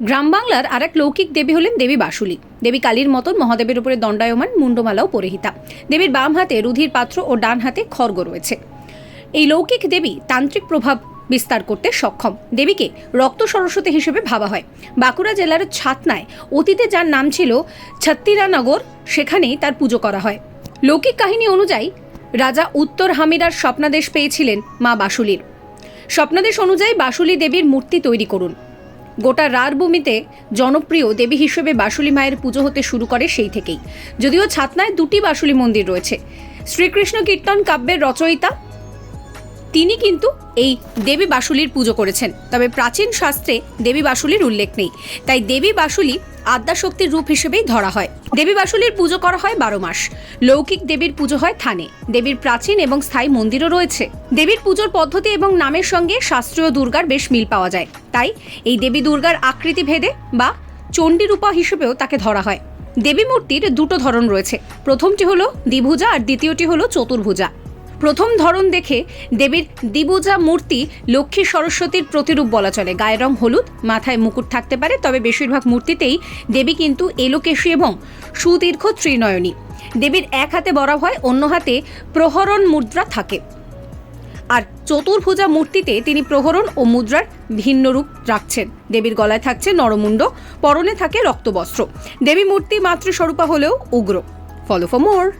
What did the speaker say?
গ্রাম বাংলার আর এক লৌকিক দেবী হলেন দেবী বাসুলি। দেবী কালীর মতন মহাদেবের উপরে দণ্ডায়মান মুন্ডমালাও পরিহিতা। দেবীর বাম হাতে রুধির পাত্র ও ডান হাতে খর্গ রয়েছে। এই লৌকিক দেবী তান্ত্রিক প্রভাব বিস্তার করতে সক্ষম। দেবীকে রক্ত সরস্বতী হিসেবে ভাবা হয়। বাঁকুড়া জেলার ছাতনায় অতীতে যার নাম ছিল ছত্তিরানগর, সেখানেই তার পুজো করা হয়। লৌকিক কাহিনী অনুযায়ী, রাজা উত্তর হামিরার স্বপ্নাদেশ পেয়েছিলেন মা বাসুলির। স্বপ্নাদেশ অনুযায়ী বাসুলি দেবীর মূর্তি তৈরি করুন। গোটা রারভূমিতে জনপ্রিয় দেবী হিসেবে বাসুলি মায়ের পুজো হতে শুরু করে সেই থেকেই। যদিও ছাতনায় দুটি বাসুলি মন্দির রয়েছে। শ্রীকৃষ্ণ কীর্তন কাব্যের রচয়িতা তিনি কিন্তু এই দেবী বাসুলির পুজো করেছেন। তবে প্রাচীন শাস্ত্রে দেবী বাসুলির উল্লেখ নেই। তাই দেবী বাসুলি আদ্যাশক্তির রূপ হিসেবেই ধরা হয়। দেবী বাসুলির পুজো করা হয় বারো মাস। লৌকিক দেবীর পুজো হয় থানে। দেবীর প্রাচীন এবং স্থায়ী মন্দিরও রয়েছে। দেবীর পুজোর পদ্ধতি এবং নামের সঙ্গে শাস্ত্রীয় দুর্গার বেশ মিল পাওয়া যায়। তাই এই দেবী দুর্গার আকৃতি ভেদে বা চণ্ডীরূপা হিসেবেও তাকে ধরা হয়। দেবী মূর্তির দুটো ধরন রয়েছে। প্রথমটি হলো দ্বিভুজা আর দ্বিতীয়টি হলো চতুর্ভুজা। প্রথম ধরন দেখে দেবীর দ্বিভুজা মূর্তি লক্ষ্মী সরস্বতীর প্রতিরূপ বলা চলে। গায়ের রং হলুদ, মাথায় মুকুট থাকতে পারে, তবে বেশিরভাগ মূর্তিতেই দেবী কিন্তু এলোকেশী এবং সুদীর্ঘ ত্রিনয়নী। দেবীর এক হাতে বরা হয়, অন্য হাতে প্রহরণ মুদ্রা থাকে। আর চতুর্ভুজা মূর্তিতে তিনি প্রহরণ ও মুদ্রার ভিন্ন রূপ রাখছেন। দেবীর গলায় থাকছে নরমুণ্ড, পরনে থাকে রক্তবস্ত্র। দেবী মূর্তি মাতৃস্বরূপা হলেও উগ্র। Follow for more